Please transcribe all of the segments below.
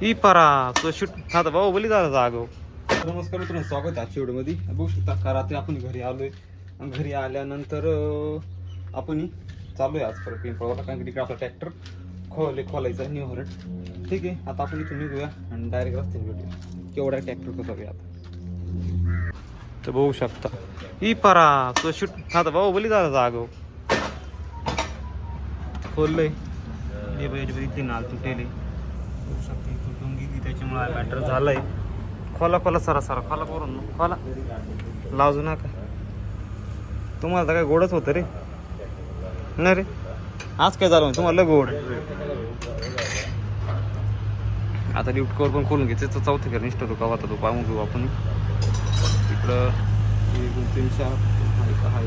ही परा तो शूट आता भाऊ बोली झाला जागो. नमस्कार मित्रांनो स्वागत आहे आजच्या व्हिडिओमध्ये. बघू शकता का रात्री आपण घरी आलोय. आणि घरी आल्यानंतर आपण चालू आहे आज परत पिंपळवाला कारण की तिकडे आपला ट्रॅक्टर खोले खोलायचा न्यू हरट ठीक आहे आता आपण इथून निघूया आणि डायरेक्ट रस्त्याने भेटूया. केवढा ट्रॅक्टर कसं आहे आता. तर बघू शकता ही परा तो शूट आता भाऊ बोली झाला जागो. खोललंय. हे बघ, याच्यामध्ये तुटेली बघू शकता तुटून गेली त्याच्यामुळे मॅटर झालंय. खोला खोला सरा सरा खोला करून खोला. लावजू नका. तुम्हाला तर काय गोडच होतं रे. नाही रे. आज काय झालं तुम्हाला लय गोड आता लिफ्ट कवर पण खोलून घ्यायचं. तर चौथी घर निष्ठ तो कवा तो पाहून घेऊ आपण. इकडं एक दोन तीन चार. हाय का? हाय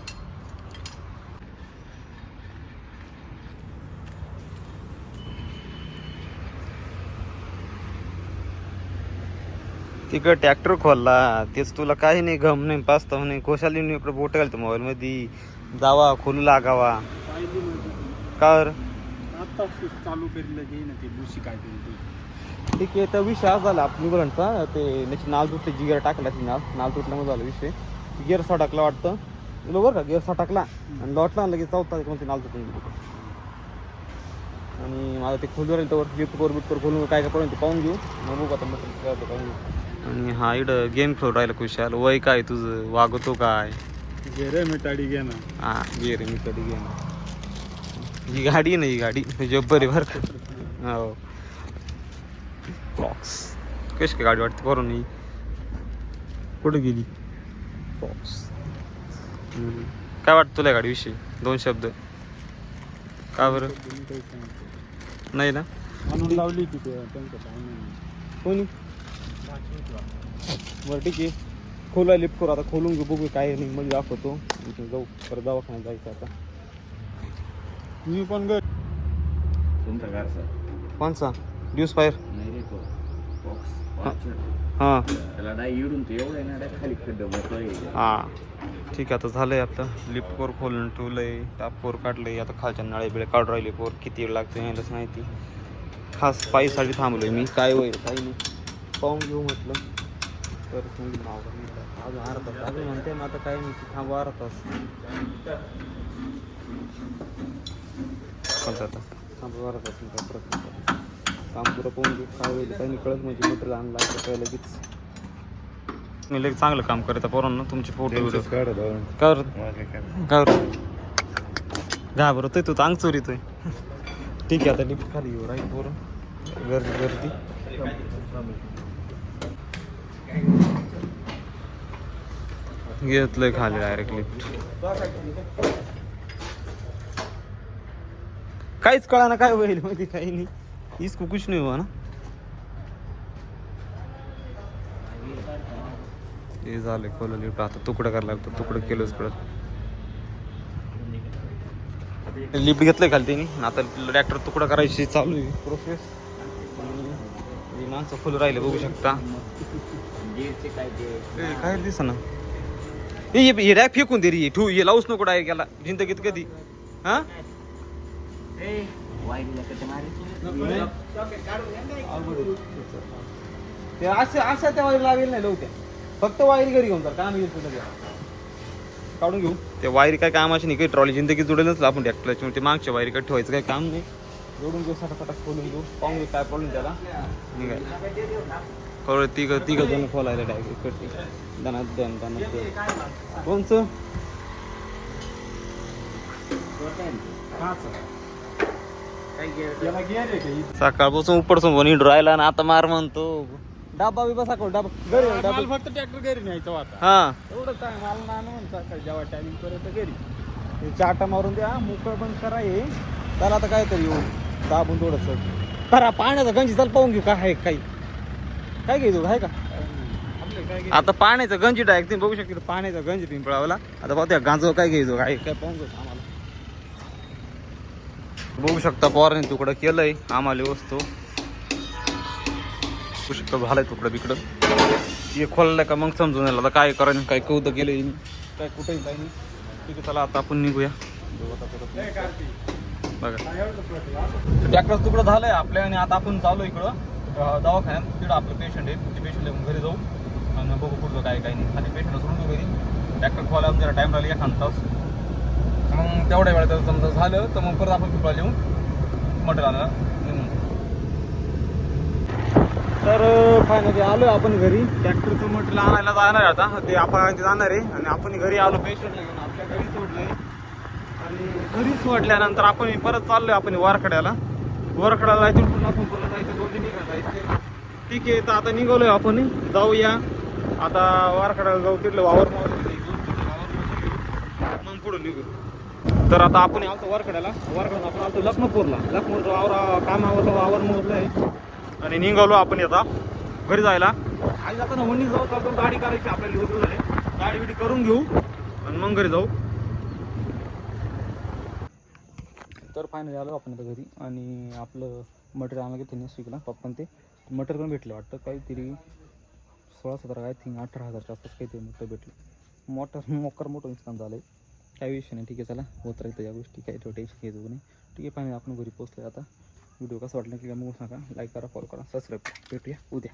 तिकडं ट्रॅक्टर खोलला तेच तुला काही नाही गम नाही पाचता नाही कोशाली इकडे बोट घालतो मोबाईल मध्ये जावा खोलू लागावा. कर आता चालू ना ते बुशी काय ते ठीक आहे तर विषय हा झाला आपण निवडणचा ते त्याची नाल तुटली जी गिअर टाकला ती नाल नाल तुटल्यामुळे झाला विषय. गिअर सटाकला वाटतं. बरोबर का गिअर सटाकला आणि लॉटला लगेच चौथा त्याच्यामध्ये नाल तुटून. आणि माझं ते खोलू राहील तर लिफ्ट करू बिट करू खोलून काय काय पर्यंत पाहून घेऊ. मग बघू आता मग पाहून घेऊ आणि हा इकडं गेम खेळू राहिला खुशाल. वय काय तुझं? वागवतो काय? घे रे मिठाडी घे ना. हा गे रे मी कधी गे ही गाडी ना ही गाडी. जब्बर आहे बरं का? हो. बॉक्स कशी काय गाडी वाटते करून ही कुठे गेली? बॉक्स काय वाटतं तुला गाडीविषयी? दोन शब्द. का बरं? नाही ना? म्हणून लावली ती ते त्यांचं काय नाही कोणी? बरं ठीक आहे खोला लिफ्ट करू. आता खोलून घेऊ बघू काय नाही मग दाखवतो. इथून जाऊ. परत दवाखान्यात जायचं आता. मी पण घर तुमचा कोणचा ड्यूस फायर नाही रे तो. बॉक्स हां. त्याला डाय इडून तो एवढं आहे ना डाय खाली खड्डा मोकळं आहे. हां. ठीक आहे आता झालंय आपलं लिफ्ट कोर खोलून ठेवलंय. टाप कोर काढलंय. आता खालच्या नळे बिळे काढून राहिले कोर किती वेळ लागते यायलाच माहिती. खास पायीसाठी थांबलोय मी. काय होईल काही नाही. पाहून घेऊ म्हटलं. तर तुम्ही नाव अजून अर्धा तास. अजून म्हणते ना आता काय नाही. थांबू अर्धा तास. चालतं आता. थांबू अर्धा तास नाही काय नाही. काम पुरं पाहून घेऊ. काय होईल काही नाही. कळत म्हणजे मित्र आणला काय लगेच. मी लगे चांगलं काम करत पोरांना. तुमचे फोटो व्हिडिओ कर. कर. घाबरतोय तू तांग चोरीतोय ठीक आहे आता लिफ्ट खाली येऊ. राहील पोरं. गर्दी गर्दी. घेतलंय खाली डायरेक्ट लिफ्ट काहीच कळा ना काय होईल मध्ये काही नाही. हीच कुकुश नाही हो ना. हे झालं खोलं लिफ्ट. आता तुकडं करायला लागतं. तुकडं केलंच कळत लिफ्ट घेतलंय खाली त्यांनी. आता ट्रॅक्टर तुकडं करायची चालू आहे. प्रोसेस माणसं फुलं राहिले बघू शकता. काय ते? काय दिस ना हे रॅक फेकून दे रे ठू हे लावूच नको डायरेक्ट याला. जिंदगीत कधी. हा? ते अशा अशा त्या वायर लागेल नाही लवत्या. फक्त वायर घरी घेऊन जा काम येईल तुला काढून घेऊ. ते वायरी काय कामाची नाही काही ट्रॉली जिंदगी जुडेलच आपण ट्रॅक्टरच्या ते मागच्या वायरी काय ठेवायचं काही काम नाही. जोडून घेऊ सटा सटा खोलून घेऊ. पाहून घेऊ काय प्रॉब्लेम त्याला. निघाय कळ तिघ तिघ जण खोलायला डायरेक्ट इकडचे दनात दन दनात दन कोणचं सकाळपासून उपडसून बनी राहिला ना आता मार म्हणतो डाबा बिबा सकाळ डाबा घरी मला डाबा फक्त ट्रॅक्टर घरी न्यायचं होता हा। एवढंच आहे मला ना म्हणून सकाळी जेव्हा टायमिंग पर्यंत घरी. हे चाटा मारून द्या मोकळ बंद करा हे. त्याला आता काय तरी येऊ. दाबून थोडस. करा पाण्याचा गंजी चाल पाहून घेऊ काय आहे काही काय घ्यायचो आहे का? आता पाण्याचं गंजी डायरेक्ट तुम्ही बघू शकता पाण्याचा गंज पिंपळावला आता पाहत्या गांजो काय घ्यायचो काय काय पाहून आम्हाला. बघू शकता पोराने तुकडं केलंय आम्हाला वस्तू. बघू शकता झालंय तुकडं बिकडं. हे खोललं का मग समजून येईल आता काय करायचं काय कौतं केलं हिने. काय कुठेही काय नाही. ठीक आहे चला आता आपण निघूया. बघू. ट्रॅक्टर तुकडं? झालंय आपल्या आणि आता आपण चालू इकडं. दवाखान्यात तिकडं आपलं पेशंट आहे. ते पेशंट आहे घरी जाऊ आणि बघू पुढचं काय काय नाही. आणि पेशंट सोडून घेऊ घरी ट्रॅक्टर खोला जरा टाईम लागला एखादा तास. मग तेवढ्या वेळात समजा झालं तर मग परत आपण पिपळा येऊन मटेरियल आणायला निघून तर फायनली आलो आपण घरी. ट्रॅक्टरचं मटेरियल आणायला जाणार आहे आता. ते आपण जाणार आहे. आणि आपण घरी आलो पेशंटला घेऊन आपल्या घरी सोडलंय. आणि घरी सोडल्यानंतर आपण परत चाललोय आपण वारखड्याला वरखडा जायचं पुन्हा आपण पुन्हा जायचं दोन तीन जायचं. ठीक आहे तर आता निघालोय आपण. जाऊया. आता वारखडाला जाऊ तिथलं वावर मग पुढे निघू. तर आता आपण आलतो वारखड्याला वारखड्याला आपण आलतो लखनपूरला. लखनपूरचा वावर कामावर वावर मोजलं आहे. आणि निघालो आपण आता घरी जायला. आज जाताना म्हणून जाऊ चालतो गाडी करायची आपल्याला गाडी बिडी करून घेऊ. आणि मग घरी जाऊ. तर फायनली आलो आपण आता घरी आणि आपलं मटेरियल आम्हाला त्यांनी स्विकला पप्पन ते मटेरियल पण भेटलं वाटतं. काहीतरी सोळा सतरा आय थिंक अठरा हजारच्या आसपास काहीतरी मोठं भेटलं. मोटर मोकर मोठं नुकसान झालं आहे काही विषय नाही ठीक आहे चला. होत राहतं या गोष्टी. काही तो टेन्शन घ्यायचं नाही. ठीक आहे फायनली आपण घरी पोहोचलो आता. व्हिडिओ कसा वाटला की मग सांगा. लाईक करा फॉलो करा सबस्क्राईब करा. भेटूया उद्या.